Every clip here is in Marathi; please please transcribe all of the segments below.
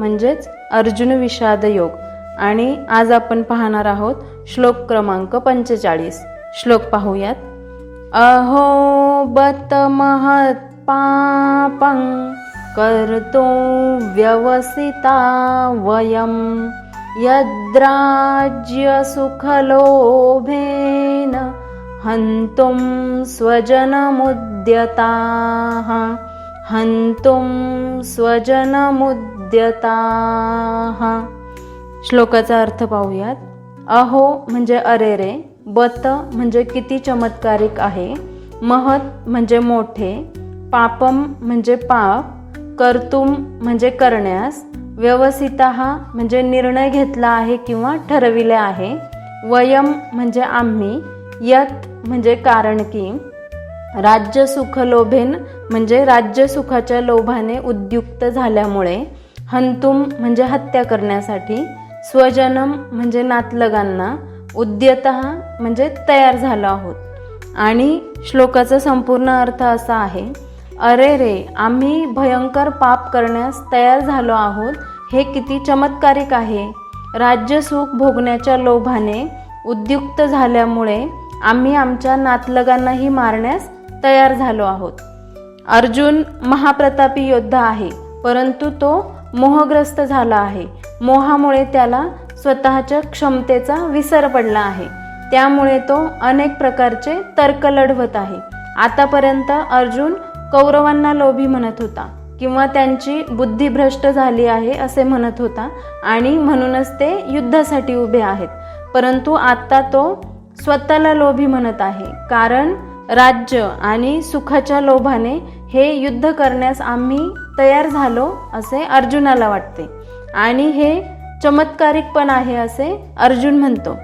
म्हणजेच अर्जुन विषाद योग. आणि आज आपण पाहणार आहोत श्लोक क्रमांक पंचेचाळीस. श्लोक पाहूयात. अहो बत महत पापं कर्तो व्यवसिता वयं यद्राज्यसुखलोभेन हन्तुं स्वजनमुद्यताः। हन्तुं स्वजनमुद्यताः. श्लोकाचा अर्थ पाहूयात. अहो म्हणजे अरे रे बत म्हणजे किती चमत्कारिक आहे. महत म्हणजे मोठे पापम म्हणजे पाप कर्तुम म्हणजे करण्यास व्यवसित म्हणजे निर्णय घेतला आहे किंवा ठरविले आहे. वयम म्हणजे आम्ही यत म्हणजे कारण की. राज्य सुख लोभेन म्हणजे राज्य सुखाच्या लोभाने उद्युक्त झाल्यामुळे हंतुम म्हणजे हत्या करण्यासाठी स्वजनम म्हणजे नातलगांना उद्यत म्हणजे तयार झालो आहोत. आणि श्लोकाचा संपूर्ण अर्थ असा आहे अरे रे आम्ही भयंकर पाप करण्यास तयार झालो आहोत हे किती चमत्कारिक आहे. राज्य सुख भोगण्याच्या लोभाने उद्युक्त झाल्यामुळे आम्ही आमच्या नातलगांनाही मारण्यास तयार झालो आहोत. अर्जुन महाप्रतापी योद्धा आहे परंतु तो मोहग्रस्त झाला आहे. मोहामुळे त्याला स्वतःच्या क्षमतेचा विसर पडला आहे. त्यामुळे तो अनेक प्रकारचे तर्क लढवत आहे. आतापर्यंत अर्जुन कौरवांना लोभी म्हणत होता किंवा त्यांची बुद्धी भ्रष्ट झाली आहे असे म्हणत होता आणि म्हणूनच ते युद्धासाठी उभे आहेत. परंतु आत्ता तो स्वतःला लोभी म्हणत आहे कारण राज्य आणि सुखाच्या लोभाने हे युद्ध करण्यास आम्ही तयार झालो असे अर्जुनाला वाटते. आणि हे चमत्कारिक पण आहे असे अर्जुन म्हणतो.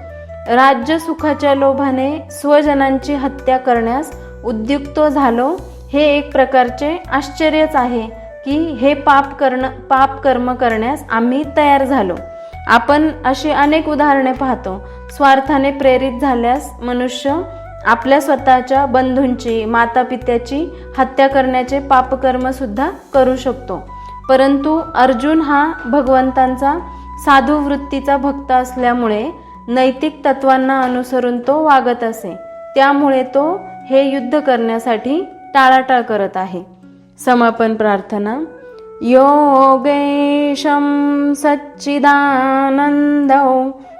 राज्य सुखाच्या लोभाने स्वजनांची हत्या करण्यास उद्युक्त झालो हे एक प्रकारचे आश्चर्यच आहे की हे पाप करणं पाप कर्म करण्यास आम्ही तयार झालो. आपण अशी अनेक उदाहरणे पाहतो. स्वार्थाने प्रेरित झाल्यास मनुष्य आपल्या स्वतःच्या बंधूंची मातापित्याची हत्या करण्याचे पापकर्म सुद्धा करू शकतो. परंतु अर्जुन हा भगवंतांचा साधू वृत्तीचा भक्त असल्यामुळे नैतिक तत्वांना अनुसरून तो वागत असे. त्यामुळे तो हे युद्ध करण्यासाठी टाळाटाळ करत आहे. समापन प्रार्थना. योगेशं सच्चिदानन्दौ